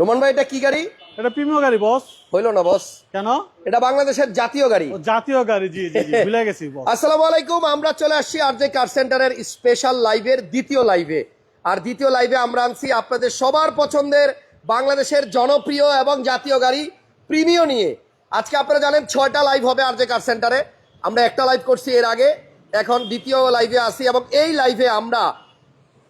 Roman ভাই এটা কি গাড়ি? এটা প্রিমিয় গাড়ি বস। হইল না বস। কেন? এটা বাংলাদেশের জাতীয় গাড়ি। ও জাতীয় গাড়ি জি জি ভুলে গেছি বস। আসসালামু আলাইকুম আমরা চলে আসছি আর জে কার সেন্টারের স্পেশাল লাইভের দ্বিতীয় লাইভে আর দ্বিতীয় লাইভে আমরা আনছি আপনাদের সবার পছন্দের বাংলাদেশের জনপ্রিয় এবং জাতীয় গাড়ি প্রিমিয় নিয়ে। আজকে আপনারা জানেন ছয়টা লাইভ হবে আর জে কার সেন্টারে। আমরা একটা লাইভ করছি এর আগে এখন দ্বিতীয় লাইভে আসি এবং এই লাইভে আমরা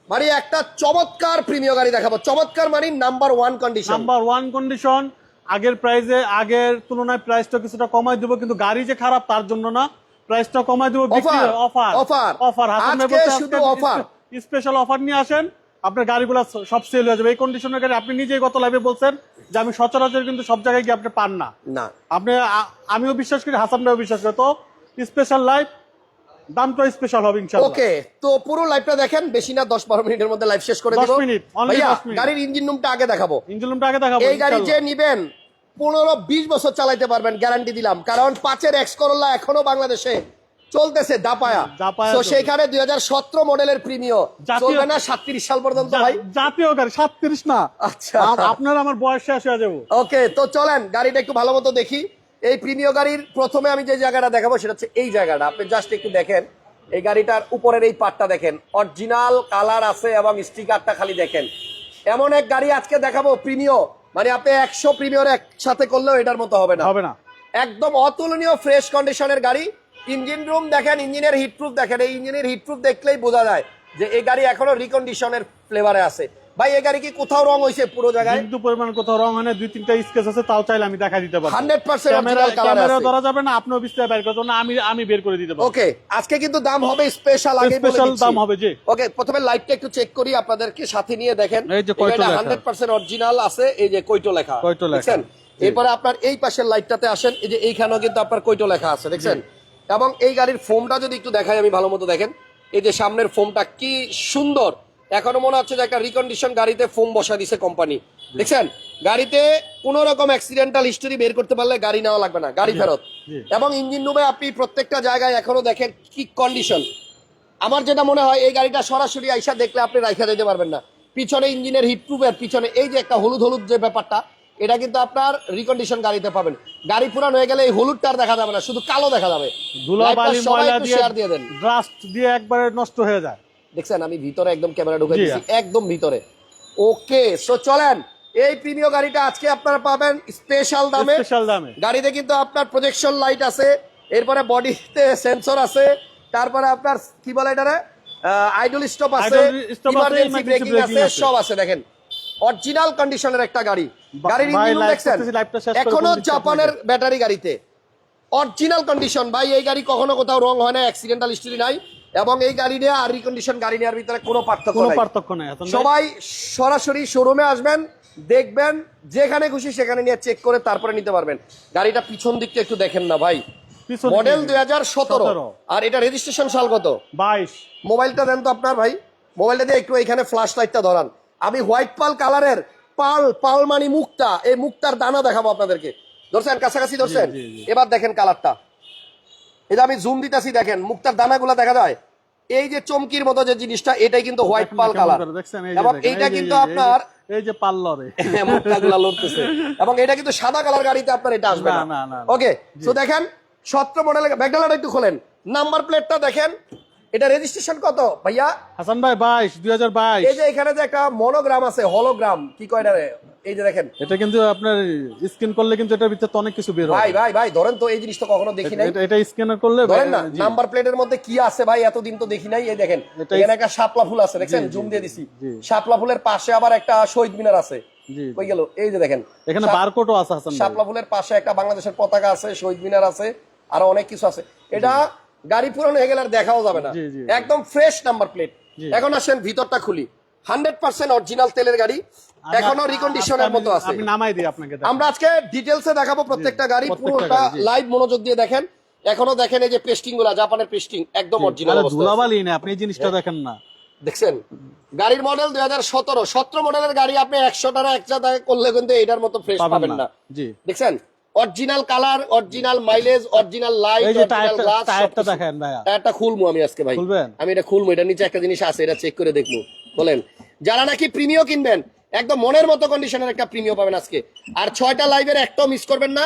মানে একটা চমৎকার প্রিমিয় গাড়ি দেখাবো। চমৎকার মানে number one condition number one condition আগের প্রাইসে আগের তুলনায় প্রাইসটা কিছুটা কমাই দেবো কিন্তু গাড়ি যে খারাপ তার জন্য না। প্রাইসটা কমাই দেবো Offer, অফার অফার আজকে শুধু offer। স্পেশাল অফার নিয়ে আসেন আপনার গাড়িগুলো সব সেল হয়ে যাবে। এই কন্ডিশনের গাড়ি আপনি নিজেই গত লাইভে বলছেন যে আমি সচরাচর কিন্তু সব জায়গায় গিয়ে আপনি পান না। না। আপনি আমিও বিশ্বাস করি হাসান ভাইও বিশ্বাস করি। তো স্পেশাল লাইভ দামটা স্পেশাল হবে ইনশাআল্লাহ। ওকে তো পুরো লাইভটা দেখেন বেশি না দশ বারো মিনিটের মধ্যে লাইভ শেষ করে 10 মিনিট, ভাইয়া 10 মিনিট। গাড়ির ইঞ্জিন রুমটা আগে দেখাবো। ইঞ্জিন রুমটা আগে দেখাবো এই গাড়ি যে। নিবেন পনেরো বিশ বছর চালাইতে পারবেন গ্যারান্টি দিলাম। কারণ পাঁচের এক্স করোলা এখনও বাংলাদেশে চলতেছে দাপায়া। তো। সেইখানে দুই হাজার সতেরো মডেলের প্রিমিয় চলবে না সাতত্রিশ সাল পর্যন্ত ভাই? জাতীয় গাড়ি সাতত্রিশ না। আচ্ছা। আপনার আমার বয়স শেষ হয়ে যাব। ওকে তো চলেন গাড়িটা একটু ভালো মতো দেখি। এই প্রিমিয় গাড়ির প্রথমে আমি যে জায়গাটা দেখাবো সেটা হচ্ছে এই জায়গাটা। আপনি জাস্ট একটু দেখেন এই গাড়িটার উপরের এই পার্টটা দেখেন। অরিজিনাল কালার আছে এবং স্টিকারটা খালি দেখেন। এমন এক গাড়ি আজকে দেখাবো প্রিমিয়। মানে আপনি একশো প্রিমিয়র একসাথে করলেও এটার মতো হবে না। হবে না। একদম অতুলনীয় ফ্রেশ কন্ডিশনের গাড়ি। ইঞ্জিন রুম দেখেন ইঞ্জিনের হিটপ্রুফ দেখেন। এই ইঞ্জিনের হিটপ্রুফ দেখলেই বোঝা যায় যে এই গাড়ি এখনও রিকন্ডিশনের ফ্লেভারে আছে। ভাই এই গাড়ি কি কোথাও রং হয়েছে পুরো জায়গায়? কিন্তু পরিমাণ কোথাও রং হয় না দুই তিনটা স্কেচ আছে তাও চাইলে আমি দেখা দিতে পারব। 100% ক্যামেরা ক্যামেরা ধরা যাবে না আপনিও বের করতে না আমি আমি বের করে দিতে পারব। ওকে আজকে কিন্তু দাম হবে স্পেশাল আগে Special দাম হবে, জি। ওকে প্রথমে লাইটটা একটু চেক করি আপনাদেরকে সাথে নিয়ে দেখেন। এই যে কয়টো লেখা। হান্ড্রেড পার্সেন্ট অরিজিনাল আছে এই যে কৈটো লেখা? কৈটো লেখা। এরপরে আপনার এই পাশের লাইটটাতে আসেন এই যে এইখানেও কিন্তু আপনার কৈটো লেখা আছে দেখছেন? এবং এই গাড়ির ফোমটা যদি একটু দেখাই আমি ভালো মতো দেখেন। এই যে সামনের ফোমটা কি সুন্দর। এখনও মনে হচ্ছে যে একটা রিকন্ডিশন গাড়িতে ফোম বসা দিছে কোম্পানি দেখছেন? গাড়িতে কোনো রকম অ্যাক্সিডেন্টাল হিস্টোরি বের করতে পারলে গাড়ি নেওয়া লাগবে না গাড়ি ফেরত। এবং ইঞ্জিন রুমে আপনি প্রত্যেকটা জায়গায় এখনও দেখেন কি কন্ডিশন আমার যেটা মনে হয় এই গাড়িটা সরাসরি আইসা দেখলে আপনি রাইখা দিতে পারবেন না। পিছনে ইঞ্জিনের হিটপ্রুফের পিছনে এই যে একটা হলুদ হলুদ যে ব্যাপারটা এটা কিন্তু আপনার রিকন্ডিশন গাড়িতে পাবেন। গাড়ি পুরান হয়ে গেলে এই হলুদটা দেখা যাবে না শুধু কালো দেখা যাবে। লাইভটা সবাই ময়লা দিয়ে শেয়ার দিয়ে দেন। ড্রাস্ট দিয়ে একবারে নষ্ট হয়ে যায়। দেখছেন আমি ভিতরে একদম ক্যামেরা ঢুকে। দিচ্ছি একদম ভিতরে। ওকে সো চলেন এই প্রিমিয় গাড়িটা আজকে আপনারা পাবেন স্পেশাল দামে। স্পেশাল দামে। গাড়িতে কিন্তু আপনার প্রজেকশন লাইট আছে এরপরে বডিতে সেন্সর আছে তারপরে আপনার কি বলে এটারে? আইডল স্টপ আছে ইমার্জেন্সি ব্রেকিং আছে। সব আছে দেখেন। অরিজিনাল কন্ডিশনের একটা গাড়ি। গাড়ির ইঞ্জিন দেখছেন? এখনও জাপানের ব্যাটারি গাড়িতে। অরিজিনাল কন্ডিশন ভাই এই গাড়ি কখনো কোথাও রং হয় না অ্যাক্সিডেন্টাল হিস্ট্রি নাই। এবং এই গাড়ি নিয়ে আর রিকন্ডিশন গাড়ি নেওয়ার ভিতরে কোনো পার্থক্য কোনো পার্থক্য নেই সবাই সরাসরি শোরুমে আসবেন দেখবেন যেখানে খুশি সেখানে নিয়ে চেক করে তারপরে নিতে পারবেন। গাড়িটা পিছন দিকটা একটু দেখেন না ভাই। মডেল দুই হাজার সতেরো। আর এটা রেজিস্ট্রেশন সাল কত? বাইশ। মোবাইলটা দেন তো আপনার ভাই। মোবাইলটা দিয়ে একটু এখানে ফ্ল্যাশ লাইটটা ধরান। আমি হোয়াইট পাল কালারের পাল পাল মানি মুক্তা এই মুক্তার দানা দেখাবো আপনাদেরকে। ধরছেন কাছাকাছি ধরছেন। এবার দেখেন কালারটা এটা আমি জুম দিতেছি দেখেন মুক্তার দানাগুলো দেখা যায়? এই যে চমকির মতো যে জিনিসটা এটাই কিন্তু হোয়াইট পাল কালার। এবং এইটা কিন্তু আপনার এই যে পাল্লরে। মুক্তাগুলা লড়তেছে। এবং এটা কিন্তু সাদা কালার গাড়িতে আপনার এটা আসবে না। ওকে তো দেখেন সতেরো একটু খোলেন। নাম্বার প্লেটটা দেখেন এটা রেজিস্ট্রেশন কত? ভাইয়া? হাসান ভাই বাইশ দুই হাজার বাইশ। এই যে এখানে যে একটা মনোগ্রাম আছে হলোগ্রাম কি কয় এটা রে? এই যে দেখেন। এটা কিন্তু আপনার স্ক্যান করলে কিন্তু এটার ভিতরে তো অনেক কিছু বের হয় ভাই ভাই ধরেন তো এই জিনিস তো কখনো দেখি নাই? এটা- স্ক্যানার করলে ধরেন না নাম্বার প্লেটের মধ্যে কি আছে ভাই এতদিন তো দেখি নাই? এই দেখেন এখানে একটা শাপলা ফুল আছে জি, জুম দিয়ে দিছি। শাপলা ফুলের পাশে আবার একটা শহীদ মিনার আছে। কই গেল? এই যে দেখেন। এখানে বারকোডও আছে হাসান শাপলা ফুলের পাশে একটা বাংলাদেশের পতাকা আছে শহীদ মিনার আছে আরও অনেক কিছু আছে। এটা গাড়ি পুরানো হয়ে গেলে আর দেখাও যাবে না। একদম ফ্রেশ নাম্বার প্লেট এখন আসেন ভিতরটা খুলি। হান্ড্রেড পার্সেন্ট অরিজিনাল তেলের গাড়ি। এখনও রিকন্ডিশনের আমি- মতো আছে। আমি নামাই দিই আপনাকে আমরা আজকে ডিটেলসে দেখাবো প্রত্যেকটা গাড়ি পুরোটা লাইভ মনোযোগ দিয়ে দেখেন। এখনও দেখেন এই যে পেস্টিংগুলা জাপানের পেস্টিং একদম অরিজিনাল ধুলাবালি না আপনি এই জিনিসটা দেখেন না। দেখছেন? গাড়ির মডেল দুই হাজার সতেরো সতেরো মডেলের গাড়ি আপনি একশো টাকা একশো টাকা করলে কিন্তু এটার মতো ফ্রেশ পাবেন না। দেখছেন? Original colour original mileage original light original glass টায়ারটা দেখেন ভাইয়া। টায়ারটা খুলবো আমি আজকে ভাই। খুলবেন? আমি এটা খুলবো এটা নিচে একটা জিনিস আছে এটা চেক করে দেখব বলেন যারা নাকি প্রিমিয় কিনবেন একদম মনের মতো কন্ডিশনের একটা প্রিমিয়াম পাবেন আজকে। আর ছয়টা লাইভের একটাও মিস করবেন না।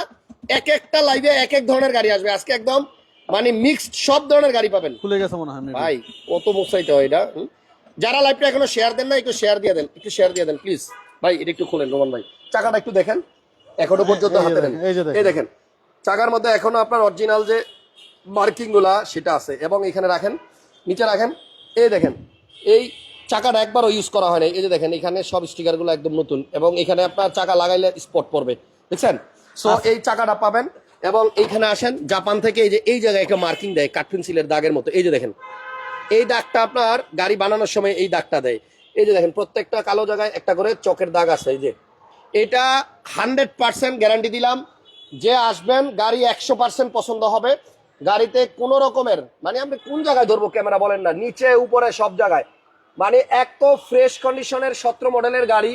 এক একটা লাইভে এক এক ধরনের গাড়ি আসবে। আজকে একদম মানে মিক্সড সব ধরনের গাড়ি পাবেন। খুলে গেছে মনে হয় ভাই কত মোসাইতে হয় এটা? যারা লাইভটা এখনও শেয়ার দেন না একটু শেয়ার দিয়ে দেন একটু শেয়ার দিয়ে দেন প্লিজ ভাই এটা একটু খোলেন রোমান ভাই। চাকাটা একটু দেখেন। এখনও পর্যন্ত হাতে নেন এই যে দেখেন। এই দেখেন চাকার মধ্যে এখনও আপনার অরিজিনাল যে মার্কিংগুলা সেটা আছে। এবং এখানে রাখেন নিচে রাখেন। এই দেখেন এই চাকাটা একবারও ইউজ করা হয় না এই যে দেখেন এখানে সব স্টিকারগুলো একদম নতুন এবং এখানে আপনার চাকা লাগাইলে স্পট পড়বে। দেখছেন? সো এই চাকাটা পাবেন এবং এইখানে আসেন জাপান থেকে এই যে এই জায়গায় একটা মার্কিং দেয় কাঠপেন্সিলের দাগের মতো। এই যে দেখেন এই দাগটা আপনার গাড়ি বানানোর সময় এই দাগটা দেয়। এই যে দেখেন প্রত্যেকটা কালো জায়গায় একটা করে চকের দাগ আছে এই যে। এটা হান্ড্রেড পার্সেন্ট গ্যারান্টি দিলাম যে আসবেন গাড়ি একশো পার্সেন্ট পছন্দ হবে। গাড়িতে কোনো রকমের মানে আপনি কোন জায়গায় ধরবো ক্যামেরা বলেন না নিচে উপরে সব জায়গায়। মানে এক তো ফ্রেশ কন্ডিশনের সতেরো মডেলের গাড়ি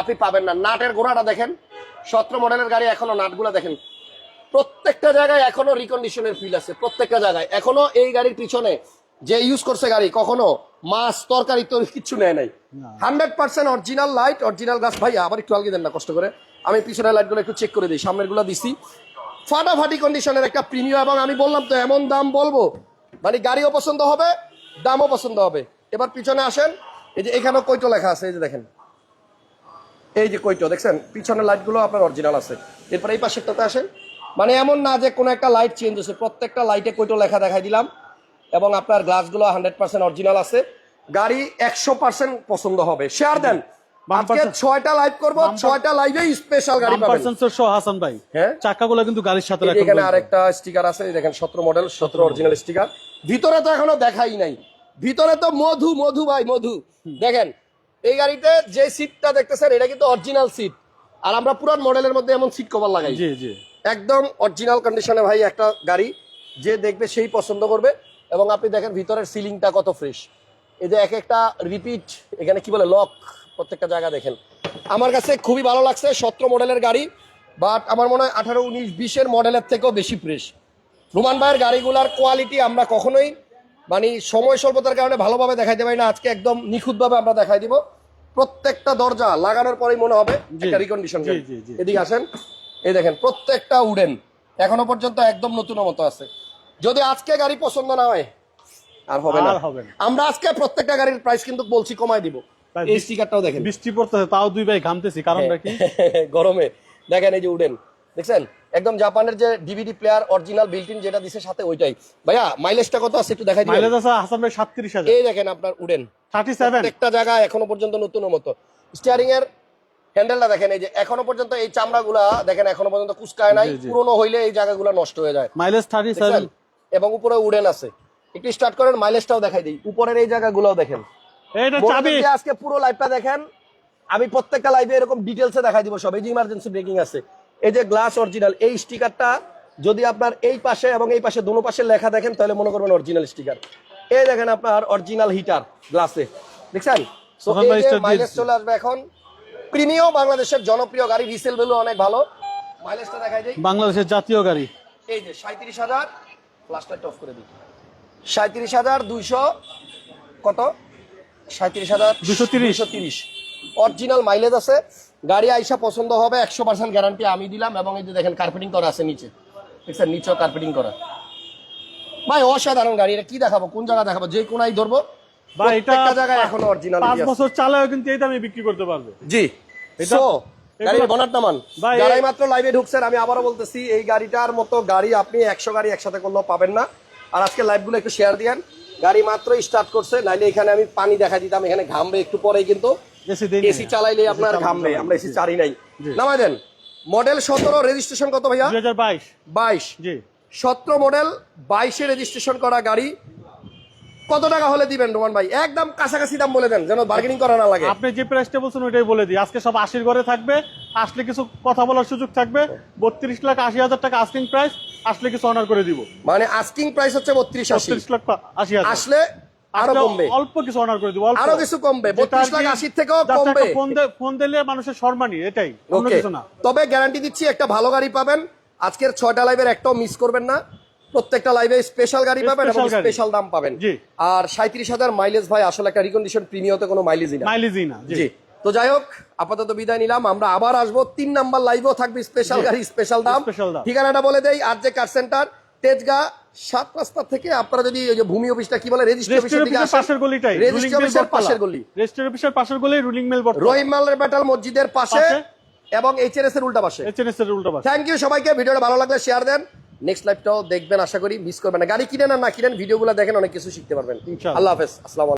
আপনি পাবেন না। নাটের গোড়াটা দেখেন সতেরো মডেলের গাড়ি এখনও নাটগুলো দেখেন। প্রত্যেকটা জায়গায় এখনও রিকন্ডিশনের ফিল আছে প্রত্যেকটা জায়গায়। এখনও এই গাড়ির পিছনে যে ইউজ করছে গাড়ি কখনো মাছ তরকারি তো কিচ্ছু নেয় নাই। Hundred percent original light original গাছ ভাই আবার একটু আলগি দেন না কষ্ট করে। আমি পিছনের লাইটগুলো একটু চেক করে দিই সামনেরগুলো দিছি। ফাটাফাটি কন্ডিশনের একটা প্রিমিয়াম এবং আমি বললাম তো এমন দাম বলব? মানে গাড়িও পছন্দ হবে দামও পছন্দ হবে। এবার পিছনে আসেন। এই যে এখানেও কৈটো লেখা আছে এই যে দেখেন। এই যে কৈটো দেখছেন? পিছনের লাইটগুলো আপনার অরিজিনাল আছে। এরপর এই পাশেরটাতে আসেন। মানে এমন না যে কোনো একটা লাইট চেঞ্জ হচ্ছে প্রত্যেকটা লাইটে কৈটো লেখা দেখাই দিলাম। এবং আপনার গ্লাসগুলো হান্ড্রেড পার্সেন্ট অরিজিনাল আছে। গাড়ি একশো পার্সেন্ট পছন্দ হবে। শেয়ার দেন। আজকে ছয়টা লাইভ করব। ছয়টা লাইভে স্পেশাল গাড়ি পাবেন। পার্সেন্ট সহ হাসান ভাই। হ্যাঁ? চাকাগুলো কিন্তু গাড়ির সাথে এই যে রাখবেন এখানে আরেকটা স্টিকার আছে। দেখেন সতেরো মডেল সতেরো অরিজিনাল স্টিকার ভিতরে তো এখনও দেখাই নাই। ভিতরে তো মধু মধু ভাই মধু। দেখেন এই গাড়িতে যে সিটটা দেখতেছেন এটা কিন্তু অরিজিনাল সিট আর আমরা পুরান মডেলের মধ্যে এমন সিট কভার লাগাই। জি জি। একদম অরিজিনাল কন্ডিশনে ভাই একটা গাড়ি যে দেখবে সেই পছন্দ করবে। এবং আপনি দেখেন ভিতরের সিলিংটা কত ফ্রেশ এই যে এক একটা রিপিট এখানে কি বলে লক প্রত্যেকটা জায়গা দেখেন। আমার কাছে খুবই ভালো লাগছে সতেরো মডেলের গাড়ি বাট আমার মনে হয় আঠারো উনিশ বিশের মডেলের থেকেও বেশি ফ্রেশ রোমান ভাইয়ের গাড়িগুলার কোয়ালিটি আমরা কখনোই মানে সময় স্বল্পতার কারণে ভালোভাবে দেখাইতে পারি না। আজকে একদম নিখুঁতভাবে আমরা দেখাই দিব। প্রত্যেকটা দরজা লাগানোর পরেই মনে হবে একটা রিকন্ডিশন। এদিকে আসেন। এই দেখেন প্রত্যেকটা উডেন এখনও পর্যন্ত একদম নতুন মতো আছে। যদি আজকে গাড়ি পছন্দ না হয় আর হবে না। হবে আমরা আজকে প্রত্যেকটা গাড়ির প্রাইস কিন্তু বলছি কমাই দিব। এই স্টিকারটাও দেখেন। বৃষ্টি পড়তেছে তাও দুই ভাই ঘামতেছি কারণটা কি? গরমে। দেখেন এই যে উডেন দেখছেন? একদম জাপানের যে ডিভিডি প্লেয়ার অরিজিনাল বিল্ট যেটা দিছে সাথে ওইটাই। ভাইয়া মাইলেজটা কত আছে একটু দেখাই দিবেন? মাইলেজ আছে হাসান ভাই সাতত্রিশ হাজার। এই দেখেন আপনার উডেন। থার্টি সেভেন প্রত্যেকটা জায়গায় এখনও পর্যন্ত নতুন মতো। স্টিয়ারিং এর হ্যান্ডেলটা দেখেন এই যে এখনও পর্যন্ত এই চামড়াগুলা দেখেন এখনও পর্যন্ত কুচকায় নাই। পুরনো হইলে এই জায়গাগুলো নষ্ট হয়ে যায়। মাইলেজ থার্টি সেভেন দেখছেন? এবং উপরে উডেন আছে। একটু স্টার্ট করেন মাইলেজটাও দেখাই দিই। উপরের এই জায়গাগুলোও দেখেন। এইটা চাবি। আজকে পুরো লাইভটা দেখেন। আমি প্রত্যেকটা লাইভে এরকম ডিটেলসে দেখাই দিব সব। এই যে ইমার্জেন্সি ব্রেকিং আছে। এই যে গ্লাস অরিজিনাল এই স্টিকারটা যদি আপনার এই পাশে এবং এই পাশে দুনো পাশে লেখা দেখেন তাহলে মনে করবেন অরিজিনাল স্টিকার এই দেখেন আপনার অরিজিনাল হিটার গ্লাসে দেখছেন? So, এই যে মাইলেজ চলে আসবে এখন। প্রিমিয়াম বাংলাদেশের জনপ্রিয় গাড়ি রিসেল ভ্যালু অনেক ভালো। মাইলেজটা দেখাই দিই। বাংলাদেশের জাতীয় গাড়ি। এই যে সাঁত্রিশ হাজার অফ করে দিই। সাঁত্রিশ হাজার দুইশো কত? সাঁত্রিশ হাজার 230 দুইশো তিরিশ। অরিজিনাল মাইলেজ আছে। গাড়ি আইসা পছন্দ হবে একশো পার্সেন্ট গ্যারান্টি আমি দিলাম এবং এই যে দেখেন কার্পেটিং করা আছে নিচে। দেখছেন নিচেও কার্পেটিং করা। ভাই অসাধারণ গাড়ি এটা কি দেখাবো? কোন জায়গা দেখাবো? যে কোনাই ধরবো? ভাই এটা জায়গায় এখনও অরিজিনাল পাঁচ বছর চালাও কিন্তু এই দামে বিক্রি করতে পারবে। জি। এটা- গাড়ির বনাট নামান যারাই মাত্র লাইভে ঢুকছেন আমি আবারও বলতেছি এই গাড়িটার মতো গাড়ি আপনি একশো গাড়ি একসাথে করলেও পাবেন না। আর আজকে লাইভগুলো একটু শেয়ার দিয়েন। গাড়ি মাত্র স্টার্ট করছে নাইলে এখানে আমি পানি দেখা দিতাম এখানে ঘামবে একটু পরেই কিন্তু। এসি চালাইলে আপনার ঘামবে আমরা এসি চারি নাই। নামাই দেন মডেল সতেরো রেজিস্ট্রেশন কত ভাইয়া? দুই হাজার বাইশ। বাইশ। জি। সতেরো মডেল বাইশে রেজিস্ট্রেশন করা গাড়ি কত টাকা হলে দিবেন রোমান ভাই? একদম কাছাকাছি দাম বলে দেন যেন বার্গেনিং করা না লাগে। আপনি যে প্রাইসটা বলছেন ওইটাই বলে দিই। আজকে সব আশির ঘরে থাকবে আসলে কিছু কথা বলার সুযোগ থাকবে। বত্রিশ লাখ আশি হাজার টাকা আস্কিং প্রাইস আসলে কিছু অনার করে দিব। মানে আস্কিং প্রাইস হচ্ছে বত্রিশ আশি। লাখ আশি আসলে আরও কমবে। অল্প কিছু অনার করে দিব আরও কিছু কমবে যেটা বত্রিশ আর লাখ কি আশির থেকেও কমবে। ফোন দিলে মানুষের সম্মানই এটাই অন্য ওকে কিছু না। তবে গ্যারান্টি দিচ্ছি একটা ভালো গাড়ি পাবেন। আজকের লাইভের একটাও মিস করবেন না। প্রত্যেকটা লাইভে স্পেশাল গাড়ি পাবেন এবং স্পেশাল দাম পাবেন। আর সাঁত্রিশ হাজার মাইলেজ ভাই আসলে একটা রিকন্ডিশন প্রিমিয়তে কোনো মাইলেজই না। মাইলেজই না জি। তো যাই হোক আপাতত বিদায় নিলাম। আমরা আবার আসব। তিন নাম্বার লাইভও থাকবে স্পেশাল গাড়ি স্পেশাল দাম। দাম। ঠিকানাটা বলে দেই আর যে কার সেন্টার তেজগা সাত রাস্তা থেকে আপনারা যদি ওই যে ভূমি অফিসটা কি বলে রেজিস্ট্রি অফিসের দিকে পাশের গলিটাই রেজিস্ট্রি অফিসের পাশের গলি। রেজিস্ট্রি অফিসের পাশের গলি রুলিং মেল বট রহিম মালের ব্যাটাল মসজিদের পাশে। এবং এইচএনএস এর উল্টা পাশে। এইচএনএস এর উল্টা পাশে। থ্যাংক ইউ সবাইকে ভিডিওটা ভালো লাগলে শেয়ার দেন। নেক্সট লাইভটাও দেখবেন আশা করি মিস করবেন না। গাড়ি কিনেন আর না কিনেন ভিডিওগুলো দেখেন অনেক কিছু শিখতে পারবেন। ইনশাআল্লাহ। আল্লাহ হাফেজ আসসালামু